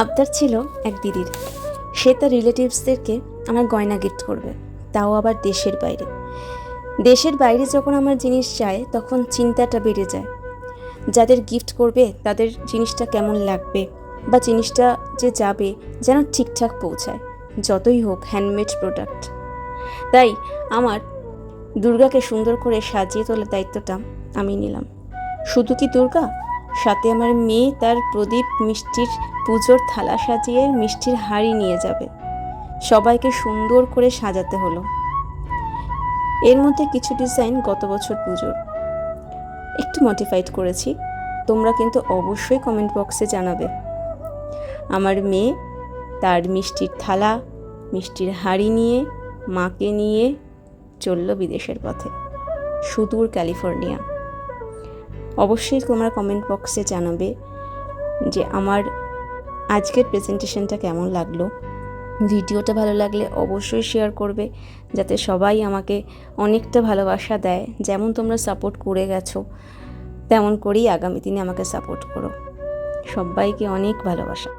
আবদার ছিল এক দিদির। সে তার রিলেটিভসদেরকে আমার গয়না গিফট করবে, তাও আবার দেশের বাইরে। দেশের বাইরে যখন আমার জিনিস যায়, তখন চিন্তাটা বেড়ে যায়। যাদের গিফট করবে, তাদের জিনিসটা কেমন লাগবে বা জিনিসটা যে যাবে যেন ঠিকঠাক পৌঁছায়, যতই হোক হ্যান্ডমেড প্রোডাক্ট তাই আমার দুর্গাকে সুন্দর করে সাজিয়ে তোলার দায়িত্বটা আমি নিলাম। শুধু কি দুর্গা? সাথে আমার মেয়ে তার প্রদীপ মিষ্টির পুজোর থালা সাজিয়ে মিষ্টির হাড়ি নিয়ে যাবে। সবাইকে সুন্দর করে সাজাতে হলো। এর মধ্যে কিছু ডিজাইন গত বছর পুজোর। একটু মডিফাইড করেছি। তোমরা কিন্তু অবশ্যই কমেন্ট বক্সে জানাবে। আমার মেয়ে তার মিষ্টির থালা, মিষ্টির হাড়ি নিয়ে, মাকে নিয়ে চলল বিদেশের পথে। সুদূর ক্যালিফোর্নিয়া। অবশ্যই তোমরা কমেন্ট বক্সে জানাবে যে আমার আজকের প্রেজেন্টেশনটা কেমন লাগল। ভিডিওটা ভালো লাগলে অবশ্যই শেয়ার করবে, যাতে সবাই আমাকে অনেকটা ভালোবাসা দেয়। যেমন তোমরা সাপোর্ট করে গেছো, তেমন করেই আগামী দিনে আমাকে সাপোর্ট করো। সবাইকে অনেক ভালোবাসা।